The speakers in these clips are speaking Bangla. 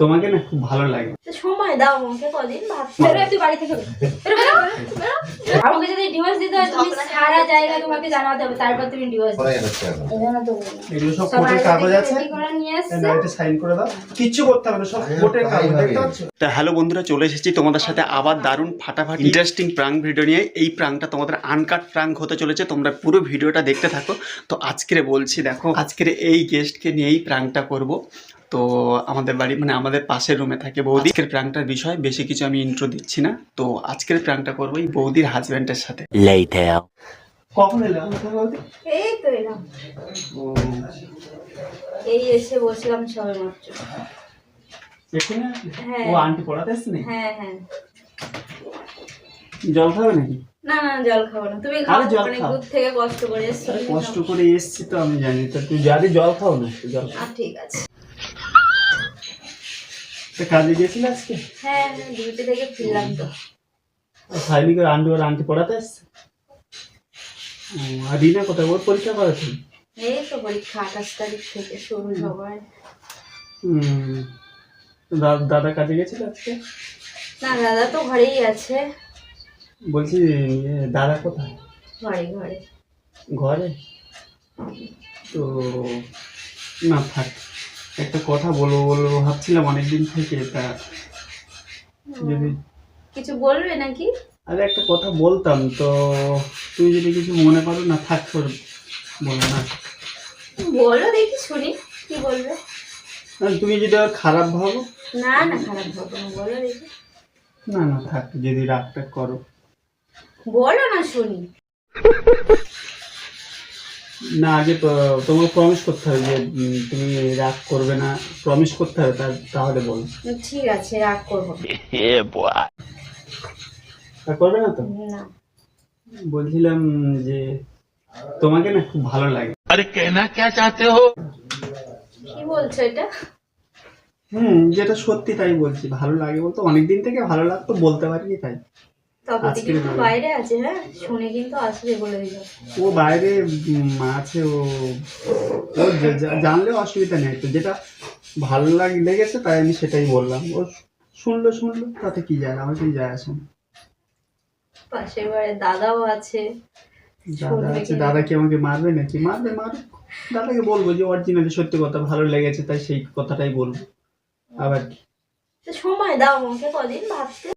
তোমাকে না খুব ভালো লাগে। সময় দাও আমাকে কদিন তুই বাড়ি থেকে। আমাকে যদি ডিভোর্স দিতে হয় তুমি সারা জায়গা তোমাকে জানাতে হবে তারপর তুমি ডিভোর্স পড়ে যাচ্ছে এখন। জানাতে হবে না। এগুলো সব সব কোর্টের কাগজ আছে। ready করে নিয়ে এসছে। এটা সাইন করে দাও। কিচ্ছু করতে হবে না সব কোর্টের কাগজ দেখতে পাচ্ছ? তা হ্যালো বন্ধুরা চলে এসেছি তোমাদের সাথে আবার দারুণ ফাটাফাটি ইন্টারেস্টিং প্রাঙ্ক ভিডিও নিয়ে। এই প্রাঙ্কটা তোমাদের আনকাট প্রাঙ্ক হতে চলেছে তোমরা পুরো ভিডিওটা দেখতে থাকো। তো আজকের বলছি দেখো আজকের এই গেস্টকে নিয়েই প্রাঙ্কটা করব। তো আমাদের বাড়ি মানে আমাদের পাশের রুমে থাকে বৌদি। আজকের প্রাঙ্কটার বিষয় বেশি কিছু আমি ইন্ট্রো দিচ্ছি না। তো আজকের প্রাঙ্কটা করব এই বৌদির হাজব্যান্ডের সাথে। কখন এলাম এই তো এলাম। এই এসে বসলাম সবে মাত্র। হ্যাঁ। ও আন্টি পড়াতে এসছে হ্যাঁ হ্যাঁ। জল খাবে নাকি? না না জল খাব না। তুমি খাও জল খাও। দূর থেকে কষ্ট করে এসছো। কষ্ট করে এসছি তো আমি জানি। তো তুই জানি জল খাও না? জল খাও। ঠিক আছে। তা কাজে গেছিল আজকে? হ্যাঁ ডিউটি থেকে ফিরলাম তো। সাইনিকে আন্টি ওর আন্টি পড়াতে এসছে আর রিনা কোথায়? ওর পরীক্ষা করেছে এই তো পরীক্ষা আঠাশ তারিখ থেকে শুরু সবার। হুম। দাদা কাজে গেছিল আজকে? না দাদা তো ঘরেই আছে। বলছি দাদা কোথায়? ঘরে ঘরে। ঘরে? তো না থাক। একটা কথা বলব বলব ভাবছিলাম অনেকদিন থেকে তা যদি কিছু বলবে নাকি? আরে একটা কথা বলতাম তো তুই যদি কিছু মনে করো না থাক তোর বলো না। বলো দেখি শুনি কি বলবে? আর তুমি যদি আর খারাপ ভাবো। না না খারাপ হবে না বলো দেখি। না না থাক যদি রাগটা করো। বলো না শুনি। না আগে তোমাকে প্রমিস করতে হবে যে তুমি রাগ করবে না। প্রমিস করতে হবে তার তাহলে বল। ঠিক আছে রাগ করব এ বাবা রাগ করবে না তো? না। বলছিলাম যে তোমাকে না খুব ভালো লাগে। আরে কেনা কে চাইতে হো? কি বলছো এটা? হুম যেটা সত্যি তাই বলছি। ভালো লাগে বলতো অনেকদিন থেকে ভালো লাগতো বলতে পারিনি তাই। তবে কিন্তু বাইরে আছে হ্যাঁ? শুনে কিন্তু আসবে বলে দিল। ও বাইরে আছে ও ও জা- জা- অসুবিধা নেই। তো যেটা ভালো লাগ লেগেছে তাই আমি সেটাই বললাম। ও শুনলো শুনলো তাতে কি যায়? আমার কি যায় আসে পাশের বাড়ি দাদাও আছে। দাদা আছে। কি? দাদা কি আমাকে মারবে নাকি? মারবে মারবে দাদাকে বলব যে অরিজিনালি সত্যি কথা ভালো লেগেছে তাই সেই কথাটাই বলব। আবার কি? সময় দাও আমাকে কদিন ভাবতে।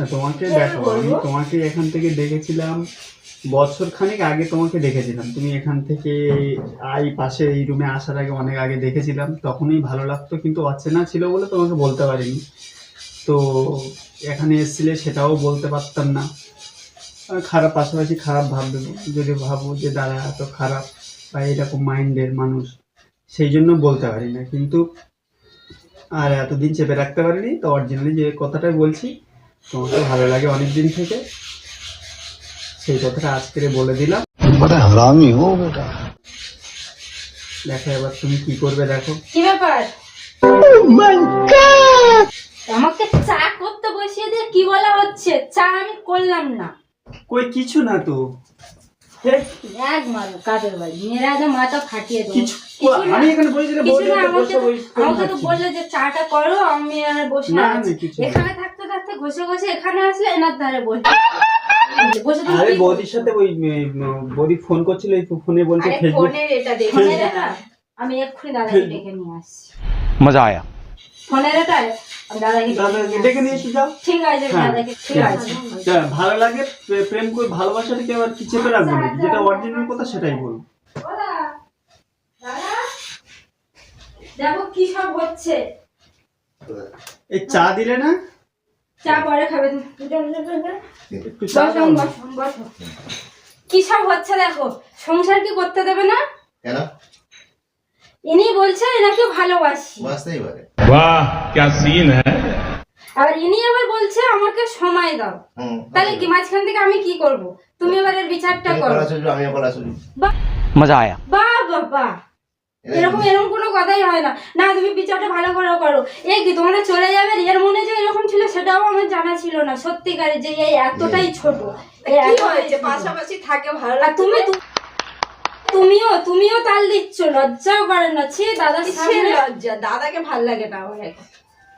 না তোমাকে দেখো আমি তোমাকে এখান থেকে দেখেছিলাম বছর খানিক আগে তোমাকে দেখেছিলাম। তুমি এখান থেকে এই পাশে এই রুমে আসার আগে অনেক আগে দেখেছিলাম। তখনই ভালো লাগতো কিন্তু অচেনা ছিল বলে তোমাকে বলতে পারিনি। তো এখানে এসেছিলে সেটাও বলতে পারতাম না। খারাপ পাশাপাশি খারাপ ভাববে। যদি ভাবো যে দাদা এত খারাপ বা এরকম মাইন্ডের মানুষ সেই জন্য বলতে পারি না কিন্তু আর এতদিন চেপে রাখতে পারিনি। তো অরিজিনালি যে কথাটাই বলছি তোমাকে ভালো লাগে অনেকদিন থেকে? সেই কথাটা আজকে বলে দিলাম। হারামি দেখো এবার তুমি কি করবে দেখো। কি ব্যাপার? আমাকে চা করতে বসিয়ে দিয়ে কি বলা হচ্ছে? চা আমি করলাম না। কই কিছু না তো। এক বাড়ি? মেয়েরা মাথা আমি আমি এখানে থাকতে থাকতে ঘষে ঘষে এখানে এনার ধারে বসে। বৌদির সাথে ওই বৌদি ফোন করছিল ফোনে বলছে এটা দেখে আমি এক্ষুনি দাদাকে ডেকে নিয়ে আসছি। মজা আয়া। ফোনের এটা আমি দাদাকে দাদা ডেকে নিয়ে ডেকে আসছি। নিয়ে এসে যাও। ঠিক আছে হ্যাঁ, দাদাকে ঠিক ঠিক আছে। ভালো লাগে প্রেম করে ভালোবাসাটাকে আবার কি চেপে রাখব? নাকি যেটা অরিজিনাল কথা সেটাই বলব। দাদা দাদা দেখো কি সব হচ্ছে। এই চা দিলে না? চা পরে খাবে। কি সব হচ্ছে দেখো? সংসার কি করতে দেবে না? কেন? ইনি বলছেন এনাকে ভালোবাসি। বাহ কি সিন হ্যাঁ। আর ইনি আবার বলছে আমাকে সময় দাও। তাহলে কি মাঝখান থেকে আমি কি করব? তুমি এবার এর বিচারটা করো। আমি পলাশুলি মজা আয়া। বাহ বাবা। এরকম এরকম কোনো কথাই হয় না। না তুমি বিচারটা ভালো করে করো। এ কি তোমরা চলে যাবে? এর মনে যে এরকম ছিল সেটাও আমার জানা ছিল না। সত্যিকারের যে এই এতটাই ছোট এই পাশাপাশি থাকে ভালো আর তুমি তুমিও তুমিও তাল দিচ্ছ লজ্জাও করে না। ছি কিসের সামনে লজ্জা। দাদাকে ভালো লাগে না আমার এখন।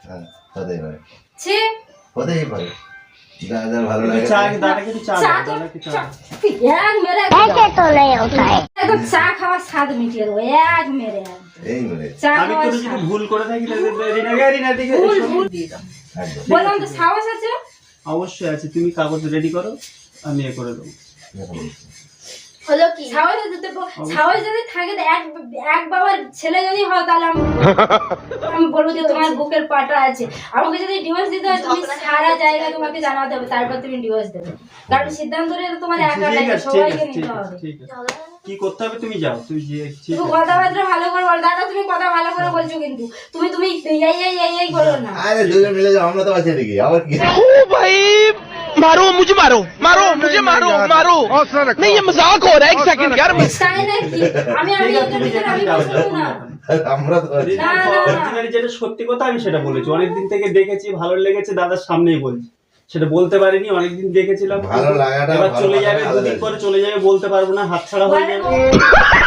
হ্যাঁ হতেই পারে। ছি। হতেই পারে। যা যা ভালো লাগে চা স্বাদ মিটিয়ে দেবো এক মেরে এই মানে চা আমি খাওয়ার যদি ভুল করে থাকি তাহলে রিনা গে, রিনা দিকে ভুল এসো। ভুল। একদম। বললাম তো সাহস আছে? অবশ্যই আছে তুমি কাগজ রেডি করো আমি এ করে দেবো। হলো কি? সাহস যদি সাহস যদি থাকে এক এক বাবার ছেলে যদি হয় তাহলে আমি বলব যে তোমার বুকের পাটা আছে। আমাকে যদি ডিভোর্স দিতে হয় তুমি সারা জায়গা তোমাকে জানাতে হবে তারপর তুমি ডিভোর্স দেবে। কারণ সিদ্ধান্ত নিয়ে তোমার আচ্ছা, একা লাগে সবাইকে নিতে হবে। কি করতে হবে তুমি যাও তুমি গিয়ে তুমি কথাবার্তা ভালো করে বল। দাদা তুমি কথা ভালো করে বলছো কিন্তু। তুমি তুমি এই এই এই এই করো না। আরে দুজন মিলে যাও আমরা তো আছি দেখি আবার কি? ও ভাই! मारो मुझे मारो मारो मुझे मारो मारो नहीं ये मजाक हो रहा है एक सेकंड यार তাই নাকি আমি আমি ঠিক আছে তুমি ইন্টারভিউতে যেখানে আমি যাও বসবো যাও না আমরা তো আছি। না, না, না। অরিজিনালি যেটা সত্যি কথা আমি সেটা বলেছি অনেকদিন থেকে দেখেছি ভালো লেগেছে দাদার সামনেই বলছি সেটা বলতে পারিনি অনেকদিন দেখেছিলাম ভালো লাগাটা এবার চলে ভালো যাবে লাগাটা দুদিন আলাদা পরে চলে যাবে বলতে পারবো না হাত ছাড়া হয়ে যাবে কোথায় তো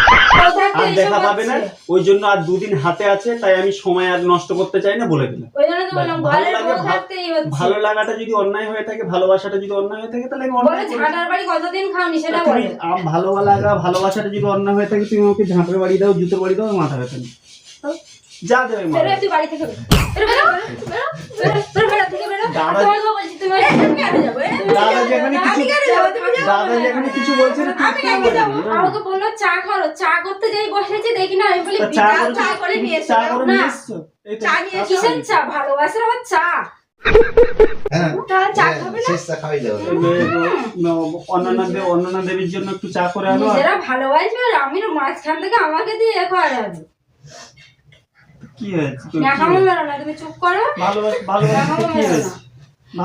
আর দেখা পাবে না ওই জন্য আর দুদিন হাতে আছে তাই আমি সময় আর নষ্ট করতে চাই না বলে দিলাম ভালো লাগে, ভালো লাগাটা যদি অন্যায় হয়ে থাকে ভালোবাসাটা যদি অন্যায় হয়ে থাকে তাহলে আমি। ঝাঁটার ভালো লাগা ভালোবাসাটা যদি অন্যায় হয়ে থাকে তুমি আমাকে ঝাঁপের বাড়ি দাও জুতোর বাড়ি দাও মাথা ব্যথা নেই যা দেবে তুই বাড়ি থেকে বেরো যেখানে দাদা যেখানে কিছু বলছে আমি কেন আগে আমাকে বলল চা করো চা করতে যাই বসেছি দেখি না। আমি বলি চা চা করে নিয়ে এসো চা করে নিয়ে না এসছো? এই তো চা নিয়ে কিসের চা? ভালোবাসার আমার চা? হ্যাঁ হ্যাঁ, খাবে না? শেষটা খাওয়াই দাও এই যে, ন- অন্যান্য দেবীর জন্য একটু চা করে আনো ভালোবাসবে আর আমি মাঝখান থেকে আমাকে দিয়ে এ করাবে কি হয়েছে? তুমি চুপ করো। ভালোবাস ভালোবাসা কি হয়েছে?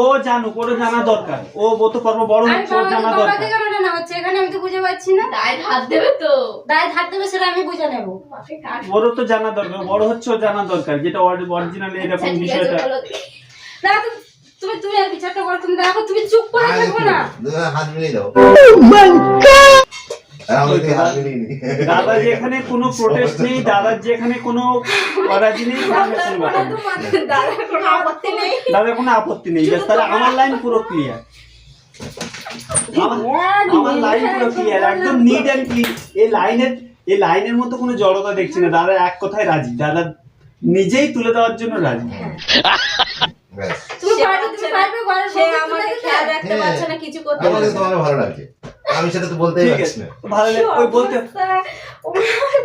ও জানো করে জানা দরকার। ও ও তো পর্ব বড় হচ্ছে ওর জানা দরকার। হচ্ছে এখানে আমি তো বুঝে পাচ্ছি না। হাত দেবে তো। দায় হাত দেবে সেটা আমি বুঝে নেব। তো জানা দরকার বড় হচ্ছে ও জানা দরকার যেটা অরিজিনালি এরকম আচ্ছা, বিষয়টা। না তুমি তুমি তুমি আর বিচারটা করো তুমি দেখো তুমি চুপ করে থাকো না। হাত মিলিয়ে দাও। দাদার যেখানে কোনো প্রোটেস্ট নেই দাদার যেখানে কোনো অরাজি নেই। দাদার কোনো আপত্তি নেই। দাদার কোনো আপত্তি নেই। ব্যাস তাহলে আমার লাইন পুরো ক্লিয়ার আমার লাইন পুরো ক্লিয়ার একদম নিট অ্যান্ড ক্লিন এই লাইনের এই লাইনের মতো কোনো জড়তা দেখছি না দাদা এক কথায় রাজি। দাদা নিজেই তুলে দেওয়ার জন্য রাজি। ব্যাস তুমি পারবে তুমি পারবে ঘরের সে আমাকে খেয়াল রাখতে পারছে না কিছু করতে পারছে না। তোমাকে ভালো লাগছে আমি সেটা তো বলতেই পারছি না। ভালো লাগে ওই বলতে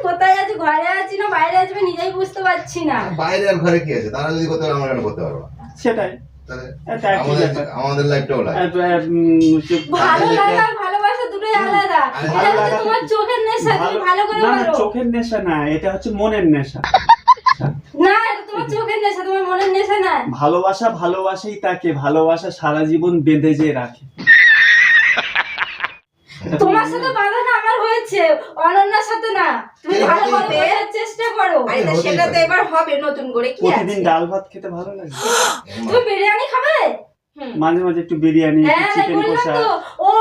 কোথায় আছি ঘরে আছি না বাইরে আছি নিজেই বুঝতে পারছি না। বাইরে আর ঘরে কি আছে? তারা যদি করতে পারে আমরা কেন করতে পারব সেটাই। তাহলে এটা একই আমাদের আমাদের লাইফটাও লাগে। আর, উম, যে- ভালো লাগা ভালোবাসা দুটোই আলাদা। এটা হচ্ছে তোমার চোখের নেশা তুমি ভালো- ভালো করে না না চোখের নেশা না এটা হচ্ছে মনের নেশা। না এটা তোমার চোখের নেশা তোমার মনের নেশা না। ভালোবাসা ভালোবাসাই তাকে ভালোবাসা সারা জীবন বেঁধে যে রাখে। তোমার সাথে বাধা না আমার হয়েছে। অনন্যার সাথে না। তুমি ভালো করে বোঝার চেষ্টা করো। আরে তা সেটা তো এবার হবে নতুন করে কি প্রতিদিন ডাল ভাত খেতে ভালো লাগে। তুমি বিরিয়ানি খাবে। মাঝে মাঝে একটু বিরিয়ানি হ্যাঁ চিকেন কষা। ও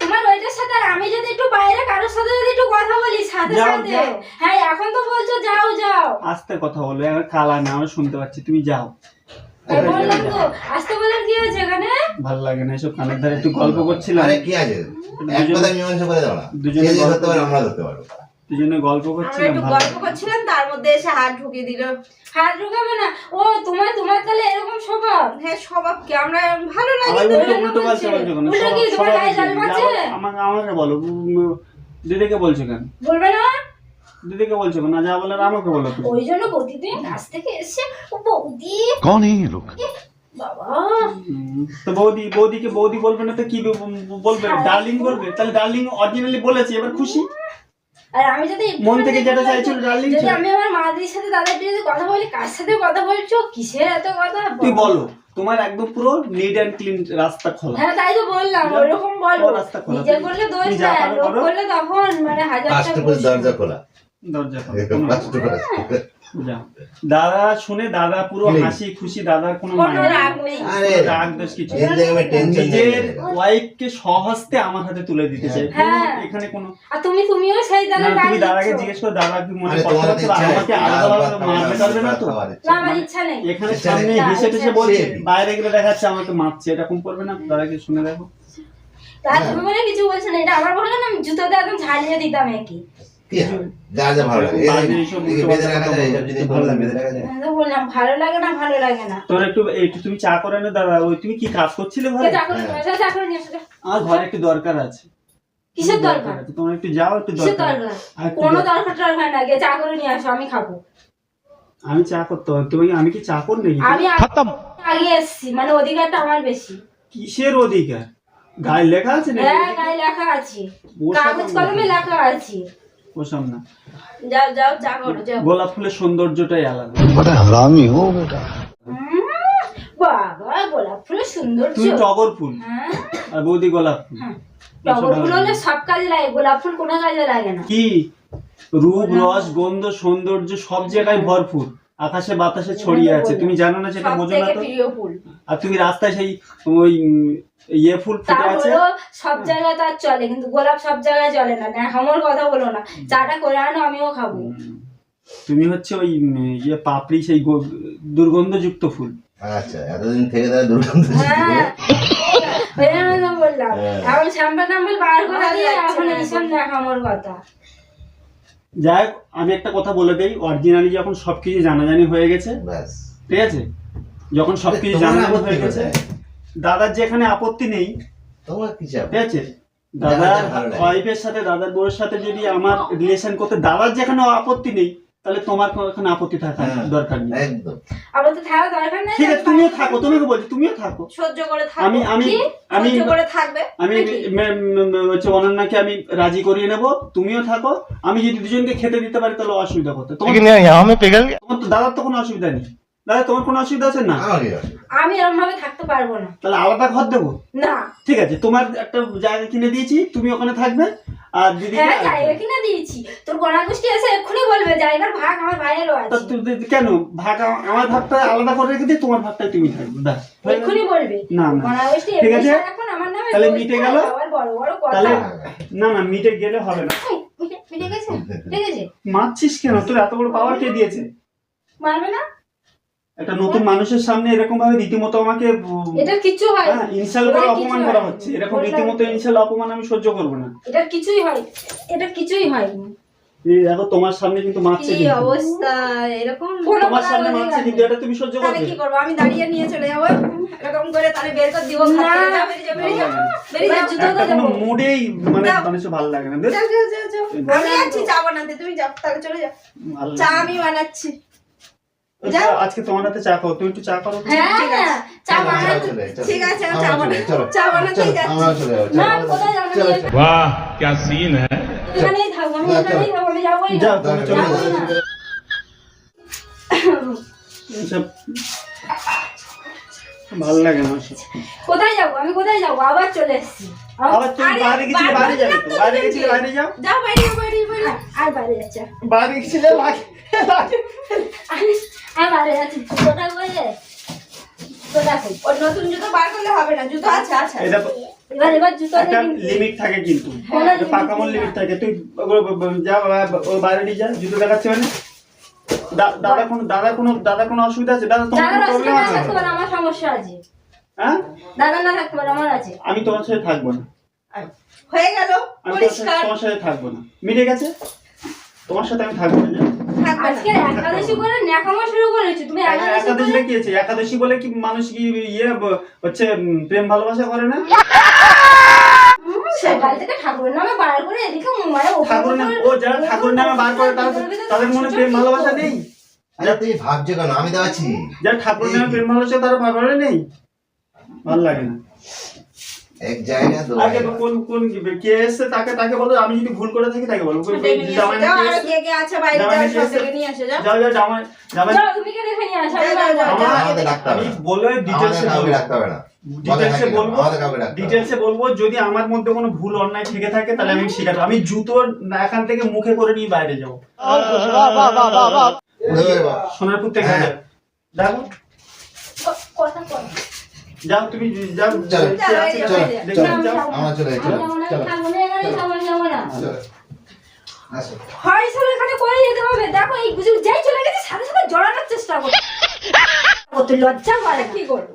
তোমার ওইটার সাথে আর আমি যদি একটু বাইরে কারোর সাথে যদি একটু কথা বলি সাথে সাথে। হ্যাঁ এখন তো বলছো যাও যাও। আস্তে কথা বলো এখন কালা না আমরা শুনতে পাচ্ছি তুমি যাও। আসতে বলার কি হয়েছে এখানে? ভালো লাগে না এসব কানের ধারে একটু গল্প করছিলাম। আরে কি আছে? এক দুজনে- কথা মীমাংসা করে দাও না। দুজনে যে যে গল্প ধরতে পারে করি। আমরা ধরতে পারব জন্য গল্প একটু গল্প তার মধ্যে এসে ঢুকিয়ে না? ও তোমার তোমার তাহলে এরকম হ্যাঁ আমরা ভালো আমাকে আমাকে বলো দিদিকে বলছো কেন? বলবে না? দিদিকে বলছো না যা বলে আমাকে বলো ওই জন্য কাছ থেকে এসে ও বৌদি। তো বৌদি বৌদিকে বৌদি বলবে না তো কি বলবে? হ্যাঁ। ডার্লিং বলবে? তাহলে ডার্লিং অরিজিনালি বলেছি এবার খুশি? আর আমি যদি মন থেকে যেটা চাইছিল, ডার্লিং যদি আমি আমার মাদির সাথে দাদার যদি কথা বলি কার সাথে কথা বলছো কিসের এত কথা? তুই বলো। তোমার একদম পুরো নিড অ্যান্ড ক্লিন রাস্তা খোলা। হ্যাঁ তাই তো বললাম ওরকম বলো। রাস্তা খোলা। নিজে করলে দোষ লোক করলে তখন মানে দোষ। দরজা খোলা। দরজা খোলা। দাদা শুনে দাদা পুরো হাসি খুশি দাদার কোনো মানে। রাগ দোষ কিছু নিজের ওয়াইফকে আমার হাতে তুলে দিতে চাই হ্যাঁ। এখানে কোনো তুমি তুমিও সেই দাদা তুমি দাদাকে জিজ্ঞেস করো দাদা কি মনে আরে কষ্ট তোমার হচ্ছে বা আমাকে আলাদাভাবে মারতে পারবে না তো? আমার ইচ্ছা নেই। এখানে সামনে। হেসে টেসে বলছে বাইরে গেলে দেখাচ্ছে আমাকে মারছে। এরকম করবে না? দাদাকে শুনে দেখো। তুমি মনে কিছু বলছো না এটা আমার বলল না আমি জুতোতে একদম ঝালিয়ে দিতাম একে? তুমি চা করে না দাদা ওই তুমি কি কাজ করছিলে আমার ঘরে একটু দরকার আছে। আমি চা করতে তুমি আমি কি চা করি আমি আগে মানে অধিকারটা আমার বেশি। কিসের অধিকার? গায়ে লেখা আছে গায়ে লেখা আছে। কাগজ কলমে লেখা আছে। বসাম না। যাও যাও চা করো যাও। গোলাপ ফুলের সৌন্দর্যটাই আলাদা। উম, বাবা গোলাপ ফুলের সৌন্দর্য। তুমি টগর ফুল। হ্যাঁ। আর বৌদি গোলাপ ফুল। হ্যাঁ। টগর ফুল হলে সব কাজে লাগে গোলাপ ফুল কোনো কাজে লাগে না। কি? রূপ রস গন্ধ সৌন্দর্য সব জায়গায় ভরপুর। আকাশে বাতাসে ছড়িয়ে আছে। তুমি জানো না সেটা বোঝো না তো? আর তুমি রাস্তায় সেই ওই ইয়ে ফুল ফুটে আছে? সব জায়গায় তার চলে কিন্তু গোলাপ সব জায়গায় চলে না। না আমার কথা বলো না। চাটা করে আনো আমিও খাব। তুমি হচ্ছে ওই ইয়ে পাপড়ি সেই দুর্গন্ধযুক্ত ফুল। আচ্ছা এতদিন থেকে তাহলে দুর্গন্ধ হ্যাঁ। বললাম। হ্যাঁ। এখন শ্যাম্পা টাম্পল বার করে দিয়ে এখন এইসব দেখ আমার কথা। যাই হোক, আমি একটা কথা বলে দেই। অরিজিনালি যখন সবকিছু জানাজানি হয়ে গেছে ব্যাস। ঠিক আছে? যখন সবকিছু জানাজানি হয়ে গেছে? দাদার যেখানে আপত্তি নেই দাদার ওয়াইফের সাথে দাদার বউয়ের সাথে যদি আমার রিলেশন করতে দাদার যেখানে আপত্তি নেই তাহলে তোমার কোনো আপত্তি থাকা দরকার নেই। ঠিক আছে তুমিও থাকো। বলছি? তুমিও থাকো। সহ্য করে আমি আমি আমি আমি হচ্ছে অনন্যাকে আমি রাজি করিয়ে নেব তুমিও থাকো। আমি যদি দুজনকে খেতে দিতে পারি তাহলে অসুবিধা হতো। তোমার তোমার তো দাদার তো কোনো অসুবিধা নেই। দাদা তোমার কোনো অসুবিধা আছে? না? আমি এরকম ভাবে থাকতে পারব না। তাহলে আলাদা ঘর দেবো? না। ঠিক আছে তোমার একটা জায়গা কিনে দিয়েছি তুমি ওখানে থাকবে আর দিদি হ্যাঁ জায়গা কিনা দিয়েছি। তোর গণা গোষ্ঠী এসে এক্ষুনি বলবে জায়গার ভাগ আমার ভাইয়েরও আছে। কেন? ভাগ আমার ভাগটা আলাদা করে রেখে দিয়ে তোমার ভাগটাই তুমি থাকবে। ব্যাস। এক্ষুনি বলবে। না না। গণা গোষ্ঠী ঠিক আছে। এখন আমার নামে তাহলে মিটে গেল? বড় বড় কথা। না না মিটে গেলে হবে না। মিটে- মিটে গেছে? ঠিক আছে। মারছিস কেন? তোর এত বড় পাওয়ার কে দিয়েছে? মারবে না? একটা নতুন মানুষের সামনে এরকম ভাবে রীতিমতো আমাকে এটা কিছু হয়। হ্যাঁ ইনসাল করে অপমান করা হচ্ছে। এরকম রীতিমতো তো। ইনসাল অপমান আমি সহ্য করব না। এটা কিছুই হয়। এটা কিছুই হয় এই দেখো তোমার সামনে কিন্তু মারছে কি অবস্থা? এরকম তোমার সামনে মারছে কিন্তু এটা তুমি সহ্য করবে? কি করব? আমি দাঁড়িয়ে নিয়ে চলে যাব। এরকম করে তাহলে বের করে দিব না। যাও, বেরিয়ে যাও, বেরিয়ে যাও, বেরিয়ে এবার জুতো তো মুডেই মানে। মানুষের ভালো লাগে না যাও, যাও, যাও, যাও। আমি আছি চা বানাতে তুমি যাও তাহলে চলে যাও। চা আমি বানাচ্ছি। না। আজকে তোমার হাতে চা খাও তুমি একটু চা করো তো। হ্যাঁ ঠিক আছে। চা চলো, বানাতে চলো, চলো। ঠিক আছে, আমি চা আমরা বানাই। চলো, চা বানাতেই চলো, যাচ্ছি। আমরা চলে যাবো, না চলো। আমি কোথায় যাবো না চলো, আমি वाह क्या सीन है এখানেই থাকবো আমি না, এখানেই থাকবো আমি যাবোই না যাও তুমি চলে চলো, যাও যাবোই না। এসব ভালো লাগে না ওসব। কোথায় যাবো আমি কোথায় যাবো আবার চলে এসেছি আবার তুমি বাইরে গেছিলে বাইরে যাবে তো বাইরে গেছিলে বাইরে যাও। যাও বেরিয়ে বেরিয়ে বেরিয়ে আর বাইরে যাচ্ছে বাইরে গেছিলে লাগে লাগে। আর বাইরে যাচ্ছি জুতোটা বলে জুতোটা কই? ওর নতুন জুতো বার করলে হবে না। জুতো আছে আছে। এটা এবার এবার জুতো একটা লিমিট থাকে কিন্তু। পাকামোর লিমিট থাকে। তুই যা বাইরে নিয়ে যা। জুতো দেখাচ্ছে মানে। দাদা কোনো দাদা কোনো দাদা কোনো অসুবিধা আছে? দাদা তোমার প্রবলেম আছে? আমার সমস্যা আছে। হ্যাঁ? দাদা না থাকতে পারে আমার আছে। আমি তোমার সাথে থাকব না। হয়ে গেল আমি তোমার সাথে পরিষ্কার। তোমার সাথে থাকব না। মিটে গেছে? তোমার সাথে আমি থাকব না। আজকে একাদশী করে নেকামা শুরু করেছি। তুমি একাদশী একাদশী কি আছে একাদশী বলে কি মানুষ কি ইয়ে হচ্ছে প্রেম ভালোবাসা করে না? সকাল থেকে ঠাকুরের নামে বার করে এদিকে মানে ঠাকুর নাম ও যারা ঠাকুর নামে বার করে তাদের তাদের মনে প্রেম ভালোবাসা নেই? আরে তুমি ভাবছ কেন? আমি তো আছি। যারা ঠাকুর নামে প্রেম ভালোবাসা তারা ভাবে নেই? ভালো লাগে না এক জায়গায় তো আগে কোন কোন কে এসছে তাকে তাকে বলো আমি যদি ভুল করে থাকি তাকে বলো কোন- জামাই যাও নাকি কে কে আছে বাইরে যাও সব এসছে? নিয়ে আসো যাও যাও যাও জামাই জামাই যাও তুমি কে দেখে নিয়ে আসো আমি যাও, যাও, পারব যাও। না। আমাদের ডাকতে হবে বলে ডিটেলসে বলব ডাকতে হবে না ডিটেলসে বলব আমাদের কাউকে ডাকতে হবে না। ডিটেলসে বলব যদি আমার মধ্যে কোনো ভুল অন্যায় থেকে থাকে তাহলে আমি করব। আমি জুতো এখান থেকে মুখে করে নিয়ে বাইরে যাব সোনারপুর থেকে হ্যাঁ। দেখো কথা যাও তুমি যাও। আমার চলে এখানে হয় করে যেতে হবে। দেখো এই গুজু যাই চলে গেছে সাথে সাথে জড়ানোর চেষ্টা করো। কত লজ্জা করে কি করব?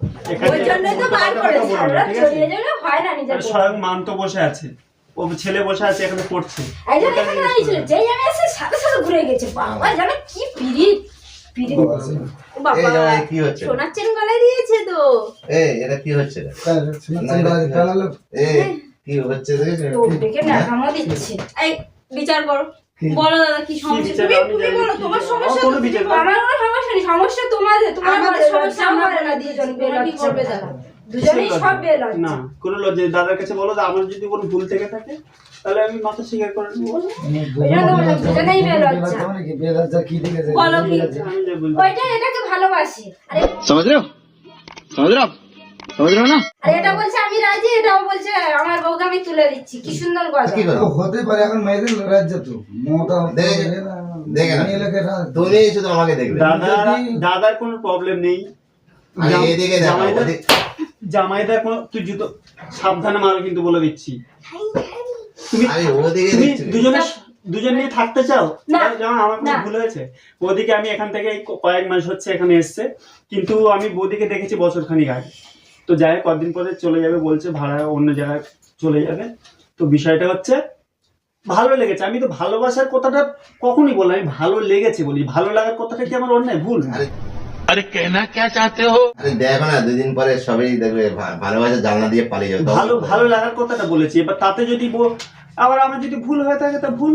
ওই জন্যই তো বার করে না, সারা ঠিক গেলে হয় না নিজের স্বয়ং মান তো বসে আছে। ও ছেলে বসে আছে এখানে পড়ছে। এখানে যেই আমি এসে সাথে সাথে ঘুরে গেছে। বাবা জানো কি পিরিত। পিরিত এই কি হচ্ছে? সোনার চেন গলায় দিয়েছে তো। এই এটা কি হচ্ছে এই কি হচ্ছে দেখে নাকামো দিচ্ছে। এই বিচার করো। বলো দাদা কি কি সমস্যা? তুমি তুমি বলো তোমার সমস্যা আমার কোনো তো বিচার তুমি নেই। আমার কোনো সমস্যা নেই সমস্যা তোমাদের তোমার সমস্যা সমস্যা আমরা আমরা না না দুজন দুজন বের কি করবে দাদা? দুজনেই সব বের না কোনো লজ্জা দাদার কাছে বলো যে আমার যদি কোনো ভুল থেকে থাকে তাহলে আমি করে আমার আমি তুলে দিচ্ছি। কি সুন্দর হতে পারে এখন আমাকে দেখবে। দাদার কোনো প্রবলেম নেই। জামাইদার কোনো তুই জুতো সাবধানে মারো কিন্তু বলে দিচ্ছি। তুমি তুমি দুজনে দুজন নিয়ে থাকতে চাও? যেমন আমার কোনো ভুল হয়েছে। আমি এখান থেকে কয়েক মাস হচ্ছে এখানে এসছে। কিন্তু আমি বৌদিকে দেখেছি বছর খানিক আগে। তো যাই কদিন পরে চলে যাবে বলছে ভাড়া অন্য জায়গায় চলে যাবে। তো বিষয়টা হচ্ছে ভালো লেগেছে। আমি তো ভালোবাসার কথাটা কখনই বলি আমি ভালো লেগেছে বলি। ভালো লাগার কথাটা কি আমার অন্যায়? ভুল। আরে কেনা কে চাতে হো? আরে দেখো না দুদিন পরে সবাই দেখবে ভালোবাসা জানলা দিয়ে পালিয়ে যাবে। ভালো ভালো লাগার কথাটা বলেছি। এবার তাতে যদি আবার আমার যদি ভুল হয়ে থাকে তা ভুল।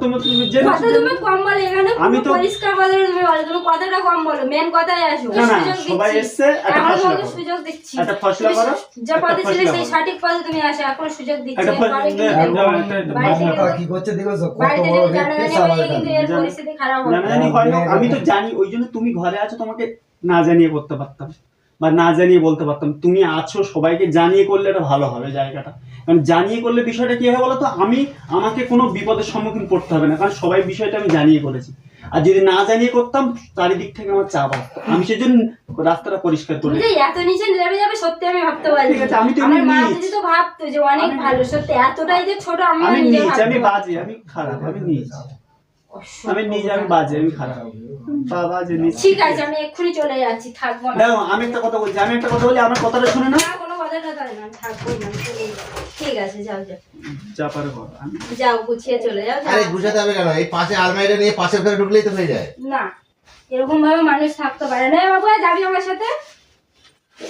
তুমি জেনে তুমি কম বলো এখানে আমি আমি তো- পরিষ্কার কথা তুমি বলো তুমি কথাটা কম বলো মেন কথায় আসো না, না, সুযোগ সবাই দিচ্ছি। একটা ফসলা করো। সুযোগ দিচ্ছি। একটা ফসলা করো, যে পদে ছিলে সেই সঠিক পদে তুমি আসো এখন সুযোগ দিচ্ছি। একটা ফসলা- কি করছে কত বড় পরিস্থিতি খারাপ হবে হয় না আমি তো জানি ওই জন্য তুমি ঘরে আছো তোমাকে না জানিয়ে করতে পারতাম। বা না জানিয়ে বলতে পারতাম। তুমি আছো সবাইকে জানিয়ে করলে এটা ভালো হবে জায়গাটা। কারণ জানিয়ে করলে বিষয়টা কি হবে বলো তো আমি আমাকে কোনো বিপদের সম্মুখীন পড়তে হবে না কারণ সবাই বিষয়টা আমি জানিয়ে করেছি। আর যদি না জানিয়ে করতাম চারিদিক থেকে আমার চাপ আসতো। আমি সেজন্য রাস্তাটা পরিষ্কার করি এত নিচে নেমে যাবে সত্যি আমি ভাবতে পারি ঠিক আছে, আমি তো আমার মা যদি তো ভাবতো যে অনেক ভালো সত্যি এতটাই যে ছোট আমি আমি বাজে আমি খারাপ আমি নিজ আমি নিজ আমি বাজে আমি খারাপ। বা বাজে ঠিক আছে আমি এক্ষুনি চলে যাচ্ছি থাকব না। আমি একটা কথা বলছি আমি একটা কথা বলি আমার কথাটা শুনে না কোনো কথা টথা না থাকব না চলে ঠিক আছে যাও যাও। যা পারে যাও গুছিয়ে চলে যাও যাও। আরে গুছাতে হবে কেন? এই পাশে আলমারিটা নিয়ে পাশের ঘরে ঢুকলেই তো হয়ে যায়। না এরকম ভাবে মানুষ থাকতে পারে না। বাবু যাবি আমার সাথে?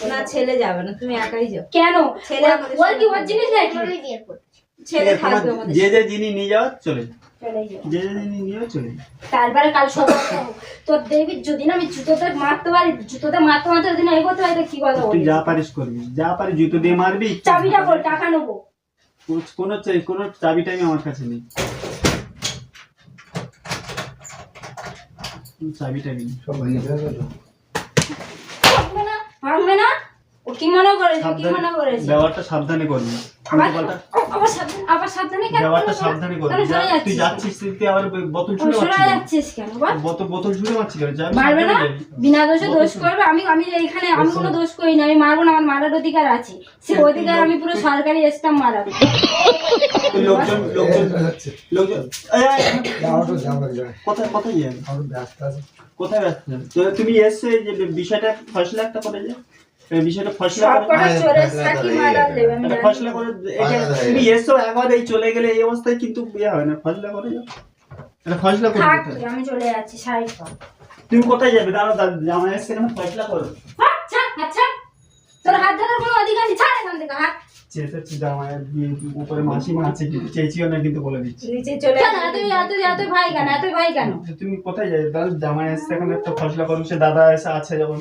না ছেলে যাবে না তুমি একাই যাও। কেন? ছেলে ওর- কি ওর জিনিস নাকি? ছেলে থাকবে যে যে জিনিস নিয়ে যাওয়ার চলে যাও। চলে যাও যে যে জিনিস চলে তারপরে কাল সকাল তোর দেখবি যদি না আমি জুতোতে মারতে পারি জুতোতে মারতে মারতে যদি না এগোতে তো কি কথা তুই যা পারিস করবি। যা পারিস জুতো দিয়ে মারবি চাবিটা টাকা নেব। কোনো- কোনো চাই- কোনো চাবিটাই আমার কাছে নেই। চাবিটা সব। ভাঙবে না ভাঙবে না। ও কি মনে করেছে? কি সাবধানে মনে করেছে? ব্যবহারটা সাবধানে করবি। আবার সাবধানে আবার সাবধানে কেন ব্যবহারটা সাবধানে করবি। কেন সরে যা- তুই যাচ্ছিস? যাচ্ছিস তুই আবার বোতল ছুঁড়ে সরে মারছিস যাচ্ছিস কেন? বোতল বোতল ছুঁড়ে মারছিস কেন? যা, মারবে না? বিনা দোষে দোষ করবে। আমি আমি এখানে আমি কোনো দোষ করি না আমি মারবো না আমার মারার অধিকার আছে। সে হ্যাঁ, অধিকার আমি পুরো সরকারি স্টাম্প মারাবো। লোকজন লোকজন। লোকজন জায়গায়। কোথায় ব্যস্ত কোথায় ব্যস্ত? তুমি এসছো যে বিষয়টা ফয়সলা একটা করে যে? এই বিষয়টা করে করে তুমি এসো একবার এই চলে গেলে এই অবস্থায় কিন্তু বিয়ে হবে না ফয়সলা করে যাও। এটা আমি চলে যাচ্ছি তুমি কোথায় যাবে? দাঁড়াও জামাই এসছে এখানে ফয়সলা করো। আচ্ছা আচ্ছা তোর হাত ধরার কোনো অধিকার নেই ছাড় এখান থেকে হাত। চেঁচাচ্ছি জামাইয়ের উপরে মাসিমা আছে কিন্তু চেঁচিও না কিন্তু বলে দিচ্ছি। নিচে চলে কেন এত এত এত ভাই কেন এত ভাই কেন? তুমি কোথায় যাবে? দাঁড়াও জামাই এসছে এখন একটা ফসলা করো সে দাদা এসে আছে যখন।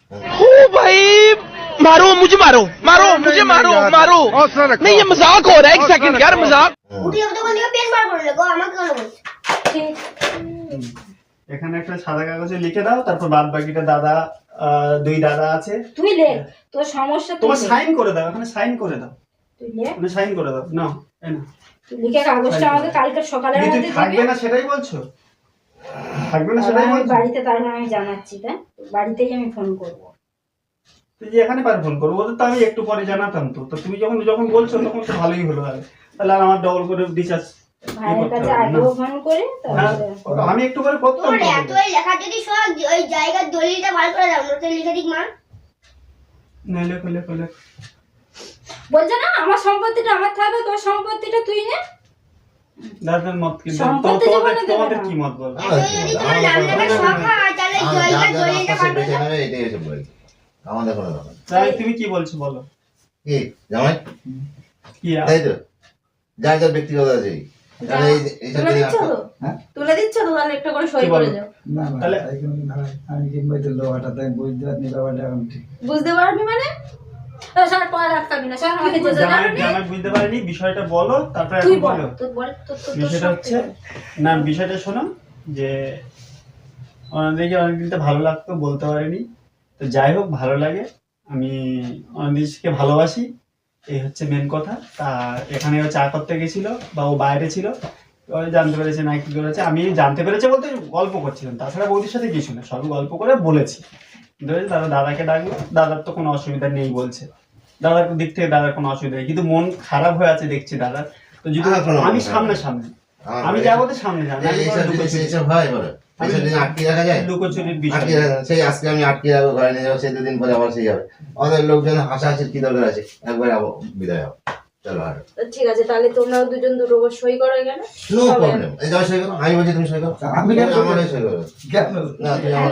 ओ भाई मारो मुझे मारो मारो मुझे मारो मारो नहीं ये मजाक हो रहा है एक सेकंड यार मजाक উঠে যাবে তখন দিকে পেন বার করে লেগো আমাকে কেন বলছো ঠিক এখানে একটা সাদা কাগজে লিখে দাও তারপর বাদ বাকিটা দাদা আহ, দুই দাদা আছে তুই লেখ তোর সমস্যা তুই তোমার লেখ। সাইন করে দাও এখানে সাইন করে দাও তুই লেখ মানে সাইন করে দাও না এই নাও। তুই লিখে কাগজটা আমাকে কালকে সকালের কিন্তু মধ্যে থাকবে দিবি না সেটাই বলছো থাকবে না সেটাই আমি বলছো। বাড়িতে তারপর আমি জানাচ্ছি তাই? বাড়িতেই আমি ফোন করব। তুই যে এখানে পার ফোন করব তো আমি একটু পরে জানাতাম তো। তো তুমি যখন যখন বলছো তখন তো ভালোই হলো তাহলে তাহলে আর আমার ডবল করে রিচার্জ হ্যাঁ, তারপরে আমি একটু পরে করতাম। এত এই লেখা যদি সব ওই জায়গার দলিলটা করে দাও নোটে লিখে দিক মা। না, লেখো, লেখো, লেখো। বলছে না আমার সম্পত্তিটা আমার থাকবে তোর সম্পত্তিটা তুই নে। দাদার মত কি তোমাদের কি মত বল? তাই তুমি কি বলছো বলো? কি জামাই? কি তাই তো? যার যার ব্যক্তিগত আছে। হ্যাঁ? তুলে দিচ্ছ তো? তাহলে একটা করে সই করে যাও। তাহলে আমি বুঝতে পারনি ব্যাপারটা বুঝতে পারনি মানে? পরে রাখতাম না। স্যার আমাকে যেতে দাও জামাই বুঝতে পারিনি বিষয়টা বলো তারপরে তুই বল তোর বল তোর তোর তোর বিষয়টা হচ্ছে না বিষয়টা শোনো যে ভালো লাগতো বলতে পারিনি। তো যাই হোক ভালো লাগে। আমি অনেকদিনকে ভালোবাসি এই হচ্ছে মেন কথা। তা এখানে ও চা করতে গেছিল বা ও বাইরে ছিল। জানতে পেরেছে না কি করেছে। আমি জানতে পেরেছে বলতে গল্প করছিলাম। তাছাড়া বৌদির সাথে কিছু না সবই গল্প করে বলেছি। ধরে দাদা দাদাকে ডাকলো দাদার তো কোনো অসুবিধা নেই বলছে। দাদার দিক থেকে দাদার কোনো অসুবিধা নেই। কিন্তু মন খারাপ হয়ে আছে দেখছি দাদার। তো যদি আমি সামনে সামনে। আমি যাব তো সামনে হয় আটকে রাখা যায়? লুকোচুরির বিষয়। সেই আজকে আমি আটকে রাখব ঘরে নিয়ে যাব সেই দুদিন পরে আবার সেই যাবে। আমাদের লোকজন হাসাহাসির কি দরকার আছে? একবার বিদায় হব। চলো আর। ঠিক আছে তাহলে তোমরাও দুজন দুটো করে সই করো এখানে। No problem. এই যাও সই করো। আমি বলছি তুমি সই করো। আমি আমার করব? সই করো। না তুমি আমার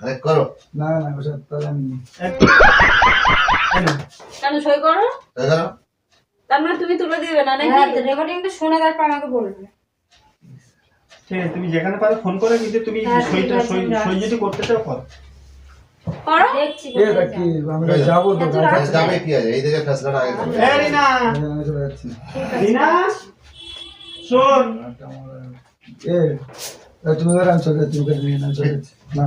আরে করো। না না ওসব তাহলে আমি কেন সই করো? সই করো তার মানে তুমি তুলে দিবে না নাকি? হ্যাঁ রেকর্ডিংটা শুনে তারপর আমাকে বলবে। ঠিক আছে তুমি যেখানে পারো ফোন করে কিন্তু তুমি হ্যাঁ, ঠিক সইটা সই সই যদি করতে চাও কর। করো? দেখছি এ কি যাব। আমরা যাব তো হ্যাঁ, যাবে কি আছে? এই দিকে ফেসলাটা আগে করো। এ রিনা। আমি চলে যাচ্ছি। রিনা শোন। এ এ, তুমি আমি চলে নিয়ে না চলে না।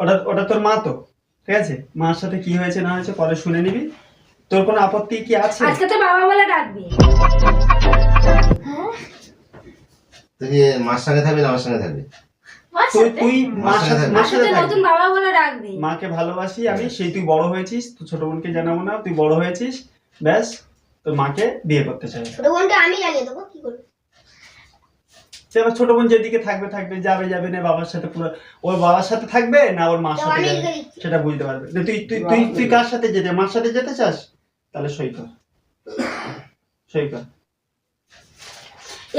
ওটা ওটা তোর মা তো ঠিক আছে? মার সাথে কি হয়েছে না হয়েছে পরে শুনে নিবি। তোর কোনো আপত্তি কি আছে? আজকে তো বাবা বলে ডাকবি। তুই মার সঙ্গে থাকবি না আমার সঙ্গে থাকবি? তুই তুই মার সাথে মার সাথে নতুন বাবা বলে ডাকবি। মাকে ভালোবাসি আমি সেই তুই বড় হয়েছিস তো ছোট বোনকে জানাব না তুই বড় হয়েছিস ব্যাস তোর মাকে বিয়ে করতে চাই। ছোট আমি জানিয়ে দেবো কি করব? সে এবার ছোট বোন যেদিকে থাকবে থাকবে যাবে যাবে না বাবার সাথে পুরো ওর বাবার সাথে থাকবে না ওর মার সাথে যাবে? সেটা বুঝতে পারবে। তুই তুই তুই তুই কার সাথে যেতে? মার সাথে যেতে চাস? তাহলে সই কর। সই কর।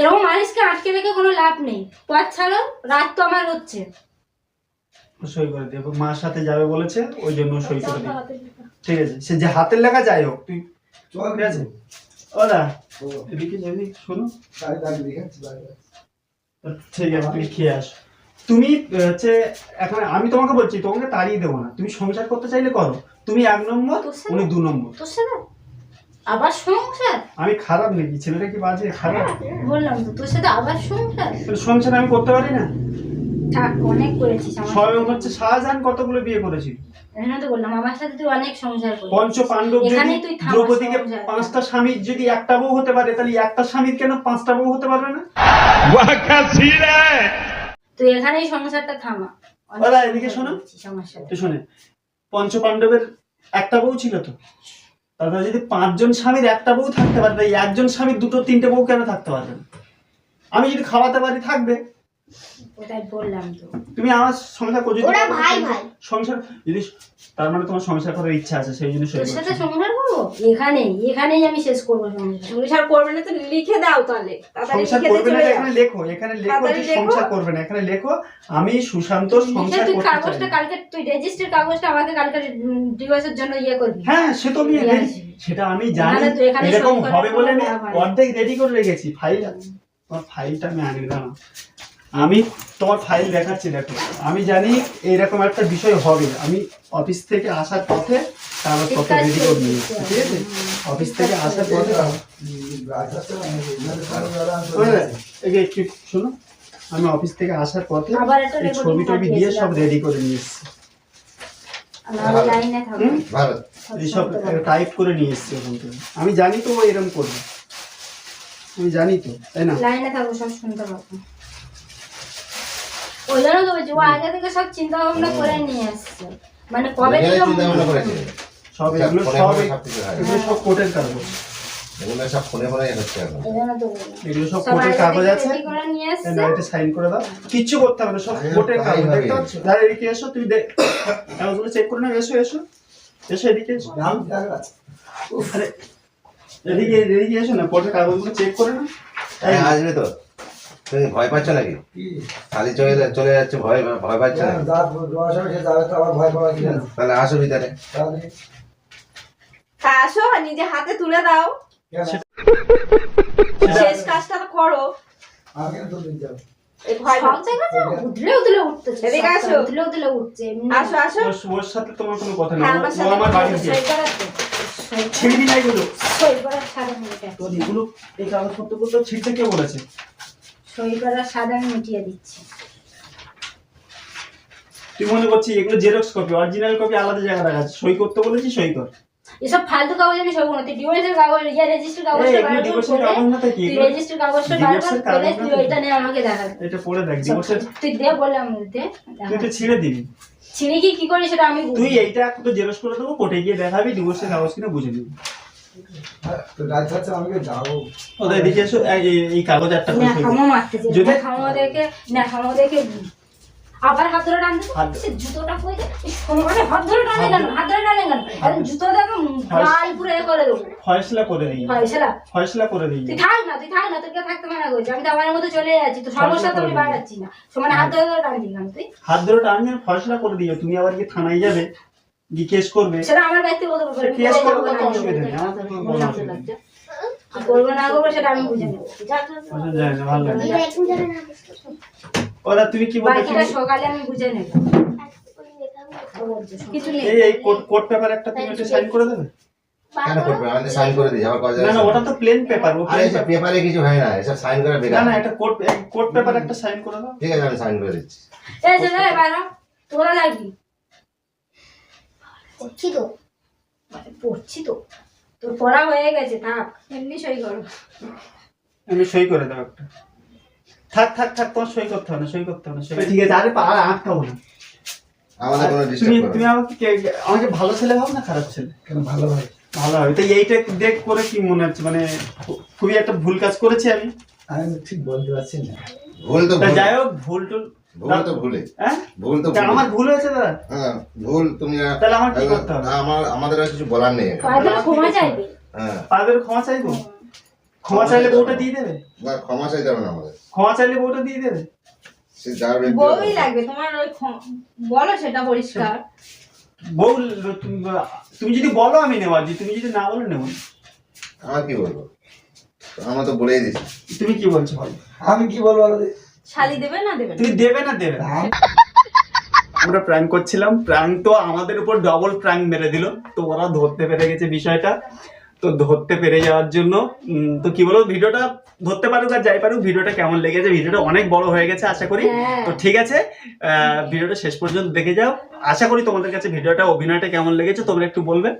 এরকম মানুষকে আটকে রেখে কোনো লাভ নেই। পথ ছাড়ো রাত তো আমার হচ্ছে। সই করে দিয়ে মার সাথে যাবে বলেছে ওই জন্য সই করে দিয়ে ঠিক আছে। সে যে হাতের লেখা যাই হোক তুই চল। ঠিক আছে। ওরা এদিকে যাবি শোনো। দাঁড়িয়ে দেখাচ্ছি বাইরে। ঠিক আছে তুমি খেয়ে আসো। তুমি হচ্ছে এখন আমি তোমাকে বলছি তোমাকে তাড়িয়ে দেবো না। তুমি সংসার করতে চাইলে করো। তুমি এক নম্বর? উনি দু নম্বর। তোর সাথে? আবার সংসার? আমি খারাপ নাকি? ছেলেটা কি বাজে? খারাপ? বললাম তো তোর সাথে আবার সংসার? সংসার আমি করতে পারি না? পঞ্চপাণ্ডবের অনেক হচ্ছে শাহজাহান কতগুলো বিয়ে বললাম আমার সাথে অনেক সংসার পঞ্চ পাণ্ডব পাঁচটা যদি একটা বউ হতে পারে তাহলে একটা স্বামীর কেন পাঁচটা হতে পারবে না? এখানেই এদিকে শোনো শোনে। পঞ্চ পাণ্ডবের একটা বউ ছিল তো? তারপরে যদি পাঁচজন স্বামীর একটা বউ থাকতে পারবে একজন স্বামীর দুটো তিনটে বউ কেন থাকতে পারবে আমি যদি খাওয়াতে পারি থাকবে। ওটাই বললাম তো। তুমি আমার সংসার করে ওরা ভাই ভাই। সংসার যদি তার মানে তোমার সংসার করার ইচ্ছা আছে সেই জন্য তোর সাথে সংসার করব? এখানেই এখানেই আমি শেষ করব সংসার। সংসার করবে না তো লিখে দাও তাহলে। সংসার করবে না এখানে লেখো এখানে লেখো তাড়াতাড়ি যে লেখো। সংসার করবে না এখানে লেখো আমি সুশান্ত সংসার কাগজটা কালকে তুই রেজিস্টার কাগজটা আমাকে কালকে ডিভোর্সের জন্য ইয়ে করবি। হ্যাঁ সে তো আমি। সেটা আমি জানি। এরকম হবে বলে আমি। অর্ধেক রেডি করে রেখেছি। ফাইল তোমার ফাইলটা আমি আনি না। আমি তোমার ফাইল দেখাচ্ছি দেখো আমি জানি এইরকম একটা বিষয় হবে। আমি অফিস থেকে আসার পথে কাগজপত্র রেডি করে নিয়েছি ঠিক আছে? অফিস থেকে আসার পথে একটু শোনো। আমি অফিস থেকে আসার পথে ছবি টবি দিয়ে সব রেডি করে নিয়ে এসেছি এইসব টাইপ করে নিয়ে এসেছি ওখান থেকে। আমি জানি তো ও এরকম করবে। আমি জানি তো তাই না? লাইনে থাকব সব শুনতে পাবো। ওই জন্য তো বলছি ও আগে থেকে সব চিন্তা ভাবনা করে নিয়ে আসছে মানে কবে থেকে চিন্তা ভাবনা করেছে সব সব এগুলো সব কিছু এগুলো সব কোর্টের কাগজ এগুলো সব ফোনে ফোনে হচ্ছে এখন এই জন্য তো বললাম এগুলো সব সব কাগজ আছে ready করে নিয়ে এই আসছে নাও, এটা সাইন করে দাও কিচ্ছু করতে হবে না সব কোর্টের কাগজ দেখতে পাচ্ছ দাঁড়া এদিকে এসো তুমি দেখ কাগজগুলো চেক করে নাও এসো এসো এসো এদিকে এসো আরে এদিকে এদিকে এসো না কোর্টের কাগজগুলো চেক করে হ্যাঁ, আসবে তো তুমি ভয় পাচ্ছ নাকি? খালি চলে চলে যাচ্ছে ভয় ভয় পাচ্ছ তাহলে আসো ভিতরে। আসো নিজে হাতে তুলে দাও। শেষ কাজটা করো। আসো। আসো ওর সাথে তোমার কোনো কথা নেই হ্যাঁ, আমার ছিড়বি না এগুলো। তোর এগুলো এই কাগজপত্রগুলো ছিঁড়তে কে বলেছে? আমি মিটিয়ে দিচ্ছি। তুই মনে করছিস এগুলো জেরক্স কপি অরিজিনাল কপি আলাদা জায়গায় রাখা আছে? সই করতে বলেছি সই কর। এসব ফালতু কাগজ আমি সব না। তুই ডিভোর্সের কাগজ ইয়া রেজিস্টার কাগজটা বার করে কাগজ না তো কি? তুই এগুলো- কাগজটা বার করে তুই ওইটা নিয়ে আমাকে দেখা। এটা পড়ে দেখ ডিভোর্সের তুই দে বললাম দে তুই তো ছিঁড়ে দিবি। ছিঁড়ে কি কি করি সেটা আমি তুই এইটা একটু জেরক্স করে দেবো কোর্টে গিয়ে দেখাবি ডিভোর্সের কাগজ কিনা বুঝে নিবি। আবার হাত ধরে টানতে জুতোটা কই মানে হাত ধরে টানে কেন? হাত ধরে টানে কেন? জুতো দেখো লাল পুরো এ করে দেবো। ফয়সলা করে দিই। ফয়সলা? করে দিই। তুই থাক না তুই থাক না তোকে থাকতে মানা করছি? আমি তো আমার মতো চলে যাচ্ছি তো সমস্যা তো আমি বাড়াচ্ছি না। সমানে হাত ধরে ধরে টানছি তুই? হাত ধরে ফয়সলা করে দিও তুমি আবার কি থানায় যাবে। কেস করবে সেটা আমার ব্যক্তিগত ব্যাপার কেস করবে যাব তো অসুবিধা নেই আমার কোনো অসুবিধা নেই। লজ্জা। না করব সেটা আমি বুঝে নেব। আচ্ছা, ভালো ওরা তুমি কি বলতে বাকিটা সকালে আমি বুঝে নেব। কিছু নেই। এই কোর্ট পেপার একটা তুমি একটা সাইন করে দেবে? কেন করবে? আমাদের সাইন করে দিই আবার কাজ না না ওটা তো প্লেন পেপার ও আরে পেপারে কিছু হয় না এসব সাইন করে না বেকার। না এটা কোর্ট কোর্ট পেপার একটা সাইন করে দাও। ঠিক আছে আমি সাইন করে দিচ্ছি। এই যে রে বাইরা তোরা লাগবি করছি তো। মানে পড়ছি তো। তোর পড়া হয়ে গেছে থাক। এমনি সই করো। আমি সই করে দাও একটা। থাক থাক থাক তোমার সই করতে হবে না সই করতে হবে না সই ঠিক আছে আরে পা আটকাবো না আমাদের কোনো তুমি ডিস্টার্ব তুমি আমাকে আমাকে ভালো ছেলে ভাব না খারাপ ছেলে? ভালো ভাই ভালো হবে তো এইটা দেখ করে কি মনে হচ্ছে মানে খুবই একটা ভুল কাজ করেছি আমি। আমি ঠিক বলতে পারছি না। ভুল তো যাই হোক ভুল টুল ভুল তো ভুলে। হ্যাঁ? ভুল তো আমার ভুল হয়েছে দাদা? হ্যাঁ ভুল তুমি তাহলে আমার কি করতে হবে? আমার আমাদের আর কিছু বলার নেই ক্ষমা চাইবে? হ্যাঁ। পাদের ক্ষমা চাইব? ক্ষমা চাইলে বউটা দিয়ে দেবে? না ক্ষমা চাইতে হবে না আমাদের। ক্ষমা চাইলে বউটা দিয়ে দেবে? সে যার ব্যক্তি লাগবে তোমার ওই বলো সেটা পরিষ্কার। বউ তুমি তুমি যদি বলো আমি নেওয়া দিই তুমি যদি না বলো নেব। আমার কি বলব? আমরা তো বলেই দিচ্ছি তুমি কি বলছো বলো? আমি কি বলব? শালি দেবে না দেবে তুমি দেবে না দেবে আমরা প্র্যাঙ্ক করছিলাম। প্র্যাঙ্ক তো আমাদের উপর ডবল প্র্যাঙ্ক মেরে দিল। তো ওরা ধরতে পেরে গেছে বিষয়টা। তো ধরতে পেরে যাওয়ার জন্য তো কি বলব ভিডিওটা ধরতে পারুক আর যাই পারুক ভিডিওটা কেমন লেগেছে? ভিডিওটা অনেক বড় হয়ে গেছে আশা করি। হ্যাঁ। তো ঠিক আছে আহ, ভিডিওটা শেষ পর্যন্ত দেখে যাও। আশা করি তোমাদের কাছে ভিডিওটা অভিনয়টা কেমন লেগেছে তোমরা একটু বলবে।